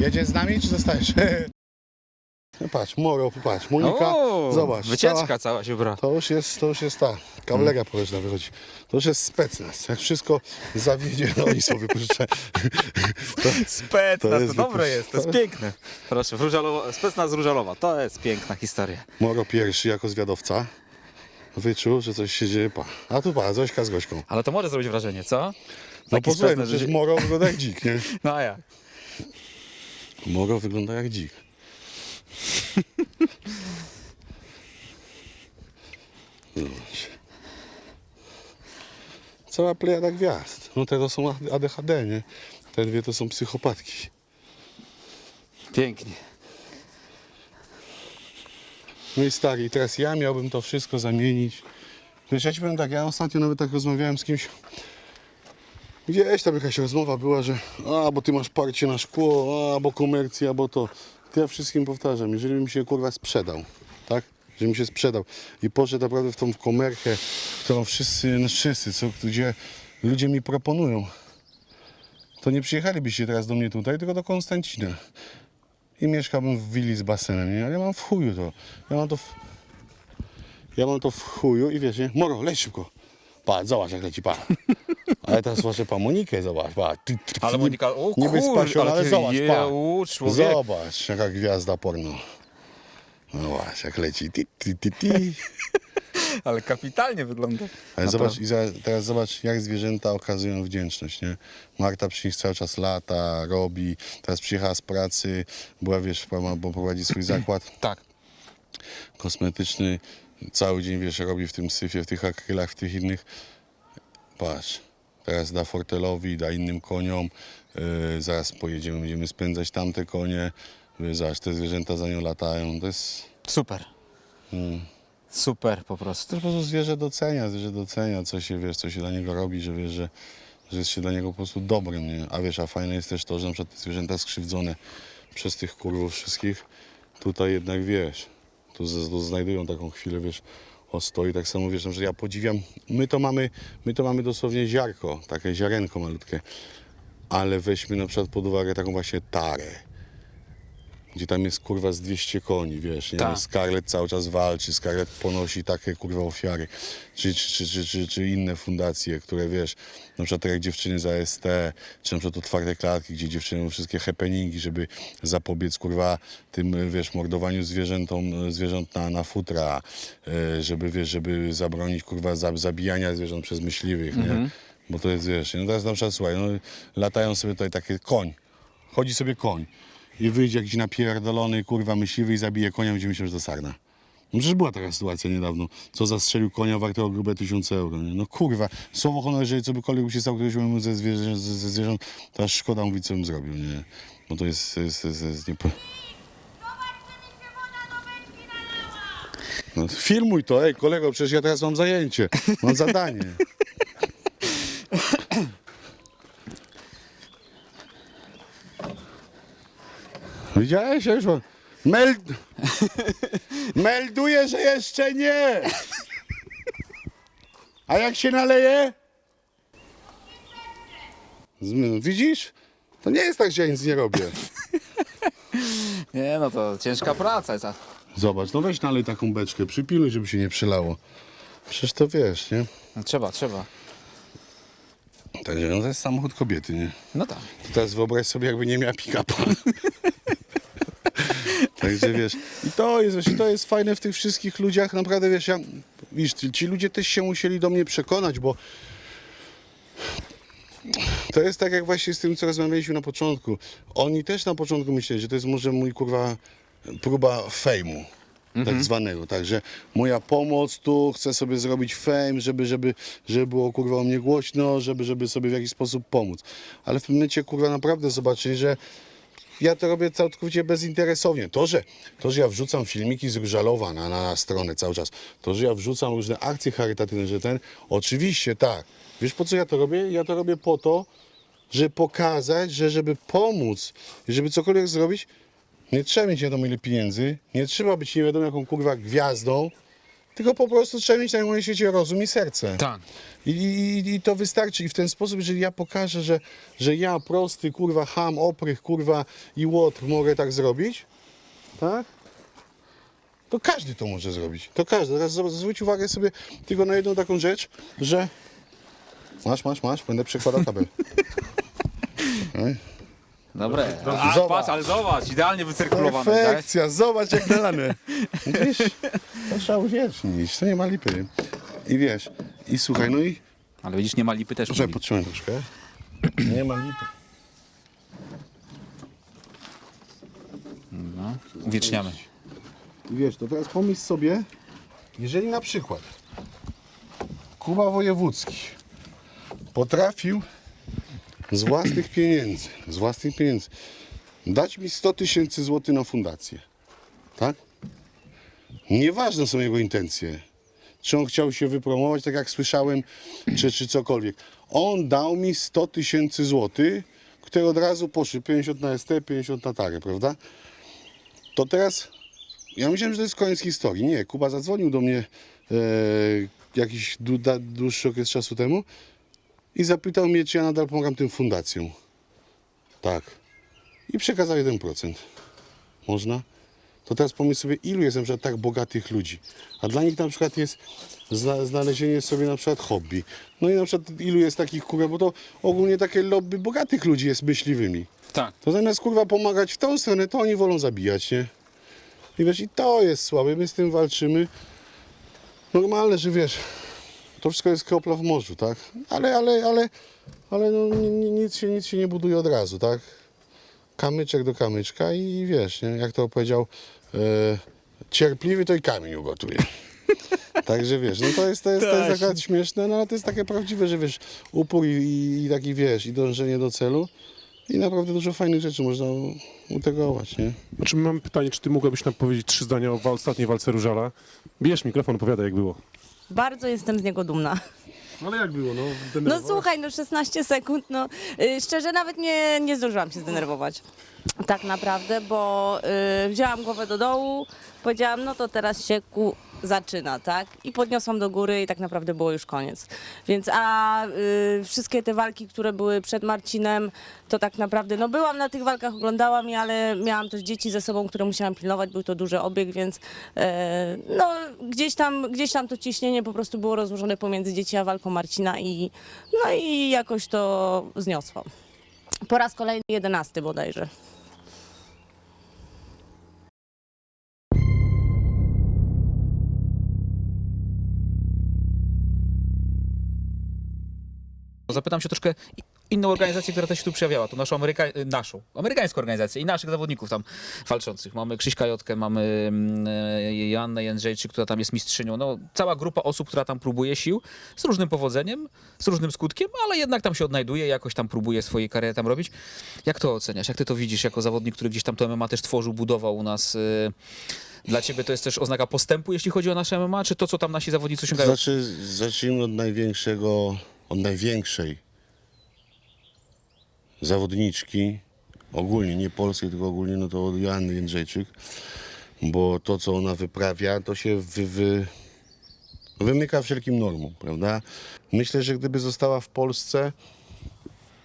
Jedziesz z nami, czy zostajesz? No patrz, Moro, patrz, Monika, O, zobacz. Wycieczka cała- cała się bra. To już jest, to już jest ta kawalerka powietrzna wychodzi. To już jest specnaz. Jak wszystko zawiedzie, no i są wypożyczone. Specnaz, to to, jest dobre jest, to jest piękne. Proszę, Różalowa, Specnaz Różalowa, to jest piękna historia. Moro pierwszy jako zwiadowca wyczuł, że coś się dzieje, pa. A tu pa, Zośka z Gośką. Ale to może zrobić wrażenie, co? No Taki posłuchaj, no specnaz, że przecież się- Moro wygląda jak dzik, nie? No a jak? Moro wygląda jak dzik. Zobacz. Cała plejada gwiazd. No te to są ADHD, nie? Te dwie to są psychopatki. Pięknie. No i stary, i teraz ja miałbym to wszystko zamienić. Wiesz, ja ci powiem tak, ja ostatnio nawet tak rozmawiałem z kimś, gdzieś tam jakaś rozmowa była, że a, bo ty masz parcie na szkło, a, bo komercja, bo to. To ja wszystkim powtarzam, jeżeli bym się kurwa sprzedał, tak? Jeżeli bym się sprzedał i poszedł naprawdę w tą komerkę, którą wszyscy, no wszyscy, co, gdzie ludzie mi proponują, to nie przyjechalibyście teraz do mnie tutaj, tylko do Konstancina. I mieszkałbym w willi z basenem, nie? Ale ja mam w chuju to. Ja mam to w... Ja mam to w chuju i wiesz, nie? Moro, leć szybko. Patrz, zobacz jak leci, patrz. Ale teraz właśnie pa Monikę, zobacz, patrz. Ty, ty, Ale ty, Monika, o Niby kurde, spasiona, ale ty zobacz, pa. człowiek. Zobacz, jaka gwiazda porno. No właśnie, jak leci. Ti, ti, ti, ti. Ale kapitalnie wygląda. Ale Naprawdę. zobacz, i teraz zobacz, jak zwierzęta okazują wdzięczność, nie? Marta przy nich cały czas lata, robi. Teraz przyjechała z pracy, była, wiesz, bo prowadzi swój zakład. Tak. kosmetyczny, cały dzień, wiesz, robi w tym syfie, w tych akrylach, w tych innych. Patrz, teraz da Fortelowi, da innym koniom, yy, zaraz pojedziemy, będziemy spędzać tamte konie, yy, zobacz, te zwierzęta za nią latają, to jest... Super. Mm. Super po prostu. To po prostu zwierzę docenia, zwierzę docenia, co się, wiesz, co się dla niego robi, że wiesz, że, że jest się dla niego po prostu dobrym, nie? A wiesz, a fajne jest też to, że na przykład te zwierzęta skrzywdzone przez tych kurwów wszystkich, tutaj jednak, wiesz, tu, tu znajdują taką chwilę, wiesz, ostoi, tak samo, wiesz, że ja podziwiam, my to mamy, my to mamy dosłownie ziarko, takie ziarenko malutkie, ale weźmy na przykład pod uwagę taką właśnie tarę, gdzie tam jest kurwa z 200 koni, wiesz, nie? Tak. Scarlett cały czas walczy, Scarlett ponosi takie kurwa ofiary, czy, czy, czy, czy, czy, inne fundacje, które wiesz, na przykład tak jak dziewczyny za ST, czy na przykład otwarte klatki, gdzie dziewczyny mają wszystkie happeningi, żeby zapobiec kurwa tym, wiesz, mordowaniu zwierzętom, zwierząt na, na futra, e, żeby, wiesz, żeby zabronić kurwa za- zabijania zwierząt przez myśliwych, nie? Bo to jest, wiesz, no teraz na przykład, słuchaj, no, latają sobie tutaj takie koń, chodzi sobie koń i wyjdzie jakiś napierdolony kurwa myśliwy i zabije konia, będzie myślał, że to sarna. No przecież była taka sytuacja niedawno, co zastrzelił konia wartego grube tysiące euro, nie? No kurwa, słowo honor, jeżeli cokolwiek by się stało któregoś mu ze, zwierzę, ze, ze zwierząt, to aż szkoda mówić, co bym zrobił, nie? Bo to jest, jest, jest, jest nie... No, filmuj to, ej kolego, przecież ja teraz mam zajęcie, mam zadanie. Widziałeś? Ja już mam... Meld... Melduję, że jeszcze nie! A jak się naleje? Z- Widzisz? To nie jest tak, że ja nic nie robię. Nie no to ciężka praca. jest, a- Zobacz, no weź nalej taką beczkę, przypiluj, żeby się nie przelało. Przecież to wiesz, nie? No, trzeba, trzeba. Także no to jest samochód kobiety, nie? No tak. To teraz wyobraź sobie, jakby nie miała pick-upa. Także wiesz, i to jest, i to jest fajne w tych wszystkich ludziach, naprawdę wiesz, ja, wiesz, ci- ludzie też się musieli do mnie przekonać, bo to jest tak jak właśnie z tym, co rozmawialiśmy na początku. Oni też na początku myśleli, że to jest może mój kurwa próba fejmu. Tak zwanego, także moja pomoc tu, chcę sobie zrobić fame, żeby, żeby, żeby było kurwa o mnie głośno, żeby, żeby sobie w jakiś sposób pomóc. Ale w pewnym momencie kurwa naprawdę zobaczyli, że ja to robię całkowicie bezinteresownie. To, że, to, że ja wrzucam filmiki z Różalowa na, na, stronę cały czas, to, że ja wrzucam różne akcje charytatywne, że ten, oczywiście tak. Wiesz po co ja to robię? Ja to robię po to, żeby pokazać, że żeby pomóc, żeby cokolwiek zrobić, nie trzeba mieć nie wiadomo ile pieniędzy, nie trzeba być nie wiadomo jaką kurwa gwiazdą, tylko po prostu trzeba mieć na moim świecie rozum i serce. Tak. I, i, I to wystarczy. I w ten sposób, jeżeli ja pokażę, że, że ja prosty, kurwa, ham, oprych, kurwa i łotr mogę tak zrobić, tak? To każdy to może zrobić. To każdy. Teraz zwróć uwagę sobie tylko na jedną taką rzecz, że... Masz, masz, masz, będę przekładał kabel. Dobre. A, Zobacz. patrz, ale zobacz, idealnie wycyrkulowane. tak? Perfekcja, zobacz jak nalane. Widzisz, to trzeba uwiecznić, to nie ma lipy. I wiesz, i słuchaj, no i... Ale widzisz, nie ma lipy też. Proszę, mówi. podtrzymaj troszkę. Nie ma lipy. Uwieczniamy. I wiesz, to teraz pomyśl sobie, jeżeli na przykład Kuba Wojewódzki potrafił z własnych pieniędzy, z własnych pieniędzy dać mi 100 tysięcy złotych na fundację, tak? Nieważne są jego intencje. Czy on chciał się wypromować, tak jak słyszałem, czy, czy cokolwiek. On dał mi 100 tysięcy złotych, które od razu poszły 50 na ST, 50 na tarę, prawda? To teraz ja myślałem, że to jest koniec historii. Nie, Kuba zadzwonił do mnie e, jakiś dłuższy okres czasu temu i zapytał mnie, czy ja nadal pomagam tym fundacjom. Tak. I przekazał 1%. Można? To teraz pomyśl sobie, ilu jest na przykład tak bogatych ludzi. A dla nich na przykład jest zna, znalezienie sobie na przykład hobby. No i na przykład ilu jest takich kurwa, bo to ogólnie takie lobby bogatych ludzi jest myśliwymi. Tak. To zamiast kurwa pomagać w tą stronę, to oni wolą zabijać, nie? I wiesz, i to jest słabe, my z tym walczymy. Normalne, że wiesz, to wszystko jest kropla w morzu, tak? Ale, ale, ale, ale no, ni- ni- nic, się, nic się nie buduje od razu, tak? Kamyczek do kamyczka i wiesz, nie? jak to powiedział, e, cierpliwy to i kamień ugotuje. Także wiesz, no to jest, to jest, to jest akurat śmieszne, no ale to jest takie prawdziwe, że wiesz, upór i, i, i taki wiesz, i dążenie do celu i naprawdę dużo fajnych rzeczy można utegować, nie? Znaczy mam pytanie, czy ty mogłabyś nam powiedzieć trzy zdania o ostatniej walce Różala? Bierz mikrofon, opowiadaj jak było. Bardzo jestem z niego dumna. Ale jak było, no? No słuchaj, no 16 sekund, no y, szczerze nawet nie, nie zdążyłam się zdenerwować. Tak naprawdę, bo y, wzięłam głowę do dołu, powiedziałam, no to teraz się ku zaczyna, tak? I podniosłam do góry i tak naprawdę było już koniec. Więc a y, wszystkie te walki, które były przed Marcinem, to tak naprawdę, no byłam na tych walkach, oglądałam je, ale miałam też dzieci ze sobą, które musiałam pilnować, był to duży obieg, więc e, no gdzieś tam, gdzieś tam to ciśnienie po prostu było rozłożone pomiędzy dzieci a walką Marcina i no i jakoś to zniosłam. Po raz kolejny jedenasty bodajże. Zapytam się troszkę inną organizację, która też się tu przejawiała, tą naszą, Ameryka... naszą amerykańską organizację i naszych zawodników tam walczących. Mamy Krzyśka Jotkę, mamy mm, e, Joannę Jędrzejczyk, która tam jest mistrzynią. No, cała grupa osób, która tam próbuje sił z różnym powodzeniem, z różnym skutkiem, ale jednak tam się odnajduje, jakoś tam próbuje swojej kariery tam robić. Jak to oceniasz? Jak ty to widzisz jako zawodnik, który gdzieś tam to MMA też tworzył, budował u nas? y, Dla ciebie to jest też oznaka postępu, jeśli chodzi o nasze MMA, czy to, co tam nasi zawodnicy osiągają? Znaczy, zacznijmy od największego, od największej zawodniczki, ogólnie, nie polskiej, tylko ogólnie, no to od Joanny Jędrzejczyk, bo to, co ona wyprawia, to się wy, wy, wymyka wszelkim normom, prawda? Myślę, że gdyby została w Polsce,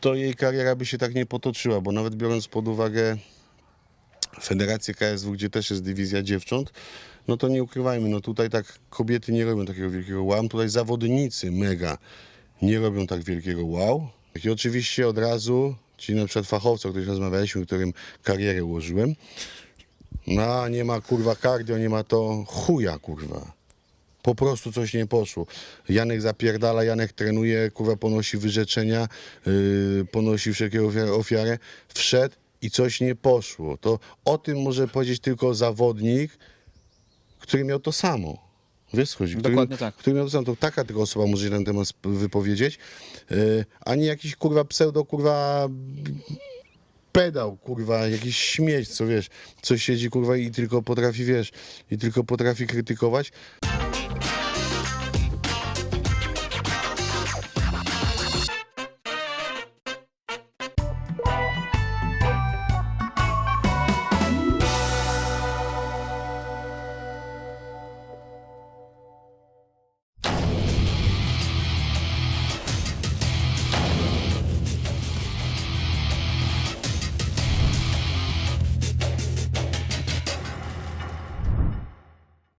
to jej kariera by się tak nie potoczyła, bo nawet biorąc pod uwagę Federację KSW, gdzie też jest dywizja dziewcząt, no to nie ukrywajmy, no tutaj tak kobiety nie robią takiego wielkiego wow, tutaj zawodnicy mega nie robią tak wielkiego wow. I oczywiście od razu, czyli na przykład fachowcy, o których rozmawialiśmy, którym karierę ułożyłem, no nie ma kurwa cardio, nie ma to chuja kurwa. Po prostu coś nie poszło. Janek zapierdala, Janek trenuje, kurwa ponosi wyrzeczenia, yy, ponosi wszelkie ofiary. Wszedł i coś nie poszło. To o tym może powiedzieć tylko zawodnik, który miał to samo. Wiesz, chodzi? Który, Dokładnie tak. Który miał to taka tylko osoba może się na ten temat wypowiedzieć. Yy, a nie jakiś kurwa pseudo, kurwa pedał, kurwa, jakiś śmieć, co wiesz, co siedzi, kurwa, i tylko potrafi, wiesz, i tylko potrafi krytykować.